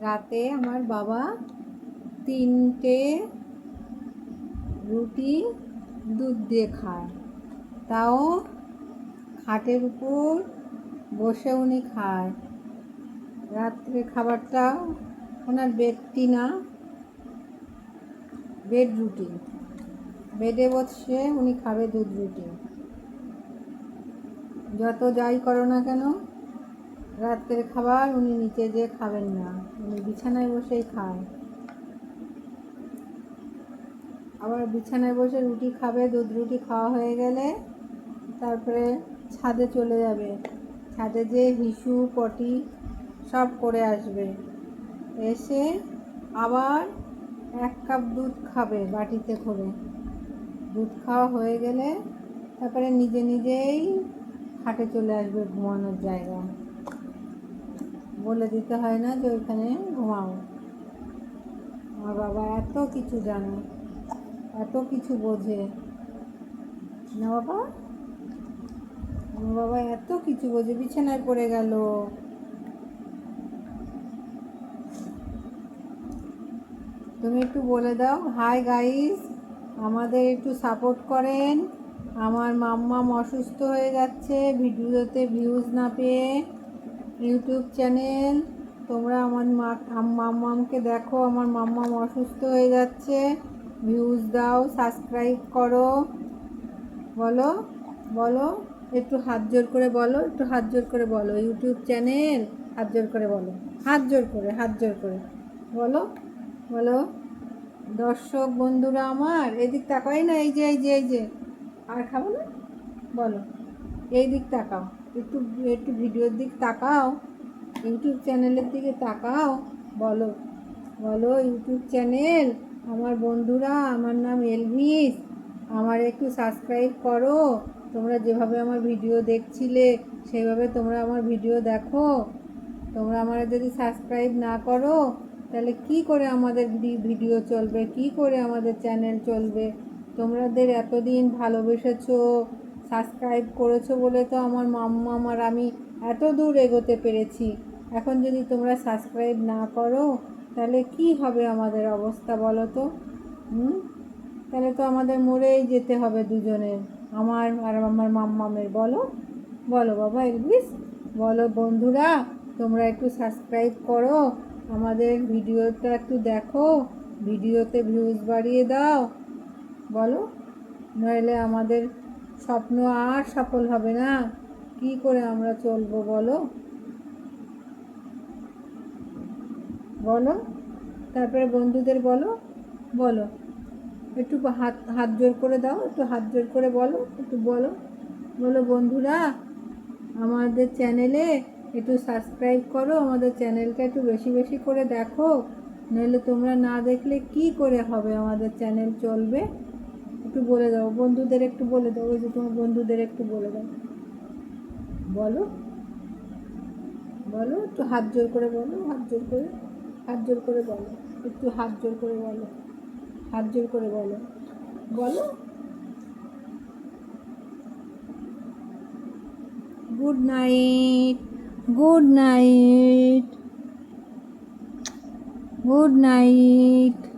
রাতে আমার বাবা তিনটে রুটি, দুধ দিয়ে খায়। তাও খাটের উপর বসে উনি খায়। রাত্রে খাবারটা ওনার বেডটি না বেড রুটি। বেডে বসে উনি খাবে দুধ রুটি। যত যাই করো না কেন রাত্রের খাবার উনি নিচে যেয়ে খাবেন না, উনি বিছানায় বসেই খায়। আবার বিছানায় বসে রুটি খাবে, দুধ রুটি খাওয়া হয়ে গেলে তারপরে ছাদে চলে যাবে। ছাদে যে হিসু, পটি সব করে আসবে। এসে আবার এক কাপ দুধ খাবে বাটিতে করে। দুধ খাওয়া হয়ে গেলে তারপরে নিজে নিজেই খাটে চলে আসবে ঘুমানোর জায়গা বলে দিতে হয় না যে ওইখানে ঘুমাও। আমার বাবা এত কিছু জানে, এত কিছু বোঝে। না বাবা? আমার বাবা এত কিছু বোঝে, বিছানায় পড়ে গেল। তুমি একটু বলে দাও, হাই গাইস, আমাদের একটু সাপোর্ট করেন। আমার মাম্মাম অসুস্থ হয়ে যাচ্ছে, ভিডিওতে ভিউজ না পেয়ে। YouTube channel. তোমরা আমার মা মাম্মামকে দেখো, আমার মাম্মাম অসুস্থ হয়ে যাচ্ছে। ভিউজ দাও, সাবস্ক্রাইব করো। বলো বলো, একটু হাত জোর করে বলো, একটু হাত জোর করে বলো। ইউটিউব চ্যানেল, হাত জোর করে বলো। হাত জোর করে, হাত জোর করে। বলো বলো। দর্শক বন্ধুরা আমার, এদিক তাকাই না, এই যে এই যে এই যে। আর খাব না? বলো। এই দিক তাকাও। একটু একটু ভিডিওর দিক তাকাও, ইউটিউব চ্যানেলের দিকে তাকাও, বলো। বলো, ইউটিউব চ্যানেল, আমার বন্ধুরা, আমার নাম এলভিস। আমার একটু সাবস্ক্রাইব করো। তোমরা যেভাবে আমার ভিডিও দেখছিলে সেইভাবে তোমরা আমার ভিডিও দেখো। তোমরা আমার যদি সাবস্ক্রাইব না করো, তাহলে কি করে আমাদের ভিডিও চলবে? কি করে আমাদের চ্যানেল চলবে? তোমাদের এতদিন ভালোবেসেছো সাবস্ক্রাইব করেছ বলে তো আমার মাম্মা, আমার আমি এত দূর এগোতে পেরেছি। এখন যদি তোমরা সাবস্ক্রাইব না করো, তাহলে কি হবে আমাদের অবস্থা বলো তো? হুম? তাহলে তো আমাদের মরেই যেতে হবে দুজনের আমার আর আমার মাম্মামের, বলো? বলো বাবা এলভিস, বলো বন্ধুরা, তোমরা একটু সাবস্ক্রাইব করো, আমাদের ভিডিওটা একটু দেখো, ভিডিওতে ভিউজ বাড়িয়ে দাও, বলো? নইলে আমাদের স্বপ্ন আর সফল হবে না। কি করে আমরা চলবো বলো? বলো। তারপরে বন্ধুদের বলো। বলো। একটু হাত হাত জোর করে দাও। একটু হাত জোর করে বলো। একটু বলো। বলো বন্ধুরা, আমাদের চ্যানেলে একটু সাবস্ক্রাইব করো। আমাদের চ্যানেলটা একটু বেশি বেশি করে দেখো। নইলে তোমরা না দেখলে কি করে হবে আমাদের চ্যানেল চলবে? একটু বলে দাও, বন্ধুদের একটু বলে দাও, ওই যে তোমার বন্ধুদের একটু বলে দাও। বলো বলো, একটু হাত জোর করে বলো, হাত জোর করে, হাত জোর করে বলো, একটু হাত জোর করে বলো, হাত জোর করে বলো বলো। Good night good night good night.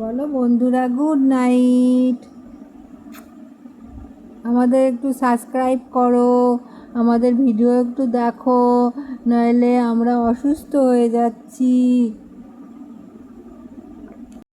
বলো বন্ধুরা গুড নাইট আমাদের একটু সাবস্ক্রাইব করো, আমাদের ভিডিও একটু দেখো, নইলে আমরা অসুস্থ হয়ে যাচ্ছি।